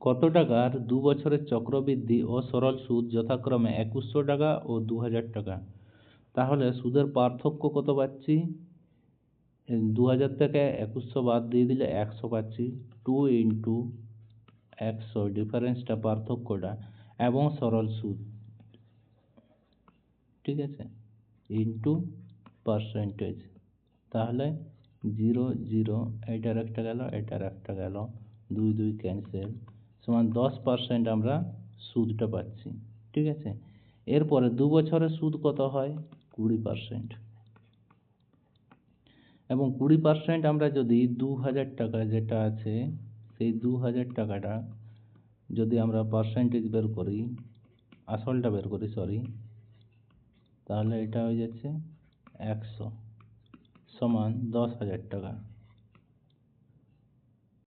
কত টাকার দু বছরের চক্রবৃদ্ধি ও সরল সুদ যথাক্রমে একুশশো টাকা ও দু হাজার টাকা? তাহলে সুদের পার্থক্য কত পাচ্ছি? দু হাজার থেকে একুশশো বাদ দিয়ে দিলে একশো পাচ্ছি। টু ইন্টু একশো, ডিফারেন্সটা পার্থক্যটা এবং সরল সুদ। ঠিক আছে? Into percentage. তাহলে জিরো জিরো, এটার একটা গেল, এটার একটা গেল। দুই দুই, ক্যান্সেল। সমান দশ পার্সেন্ট আমরা সুদটা পাচ্ছি, ঠিক আছে? এরপরে দু বছরের সুদ কত হয়? কুড়ি পার্সেন্ট এবং কুড়ি পার্সেন্ট আমরা যদি দু হাজার টাকা যেটা আছে, সেই দু হাজার টাকাটা যদি আমরা পার্সেন্টেজ বের করি, আসলটা বের করি সরি তাহলে এটা হয়ে যাচ্ছে একশো সমান দশ হাজার টাকা।